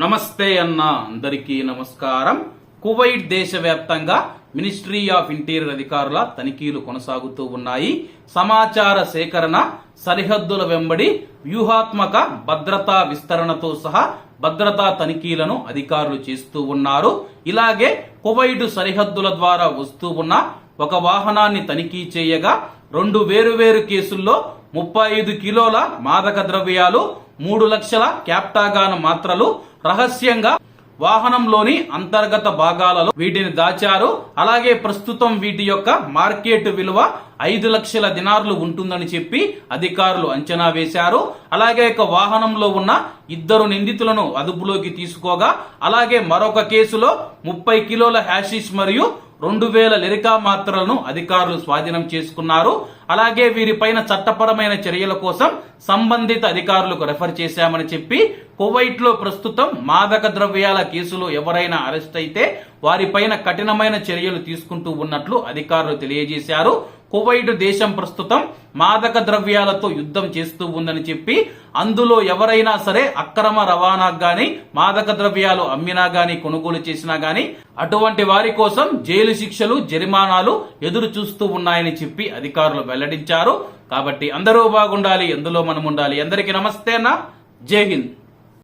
నమస్తే అన్న అందరికీ నమస్కారం. కువైట్ దేశవ్యాప్తంగా మినిస్ట్రీ ఆఫ్ ఇంటీరియర్ అధికారుల తనిఖీలు కొనసాగుతూ ఉన్నాయి. సమాచార సేకరణ సరిహద్దుల వెంబడి వ్యూహాత్మక భద్రతా విస్తరణతో సహా భద్రతా తనిఖీలను అధికారులు చేస్తూ ఉన్నారు. ఇలాగే కువైట్ సరిహద్దుల ద్వారా వస్తూ ఉన్న ఒక వాహనాన్ని తనిఖీ చేయగా రెండు వేరువేరు కేసుల్లో ముప్పై ఐదు కిలోల మాదక ద్రవ్యాలు మూడు లక్షల క్యాప్టాగాన్ మాత్రలు రహస్యంగా వాహనంలోని అంతర్గత భాగాలలో వీటిని దాచారు. అలాగే ప్రస్తుతం వీటి యొక్క మార్కెట్ విలువ ఐదు లక్షల దినార్లు ఉంటుందని చెప్పి అధికారులు అంచనా వేశారు. అలాగే ఇక వాహనంలో ఉన్న ఇద్దరు నిందితులను అదుపులోకి తీసుకోగా అలాగే మరొక కేసులో ముప్పై కిలోల హ్యాషిష్ మరియు రెండు వేల లిరికా మాత్రలను అధికారులు స్వాధీనం చేసుకున్నారు. అలాగే వీరిపైన చట్టపరమైన చర్యల కోసం సంబంధిత అధికారులకు రెఫర్ చేశామని చెప్పి కువైట్లో ప్రస్తుతం మాదక ద్రవ్యాల కేసులో ఎవరైనా అరెస్ట్ అయితే వారిపైన కఠినమైన చర్యలు తీసుకుంటూ ఉన్నట్లు అధికారులు తెలియజేశారు. కువైట్ దేశం ప్రస్తుతం మాదక ద్రవ్యాలతో యుద్ధం చేస్తూ ఉందని చెప్పి అందులో ఎవరైనా సరే అక్రమ రవాణాకు గాని మాదక ద్రవ్యాలు అమ్మినా గాని కొనుగోలు చేసినా గాని అటువంటి వారి కోసం జైలు శిక్షలు జరిమానాలు ఎదురు చూస్తూ ఉన్నాయని చెప్పి అధికారులు వెల్లడించారు. కాబట్టి అందరూ బాగుండాలి ఎందులో మనం ఉండాలి. అందరికీ నమస్తే అన్న. జై హింద్.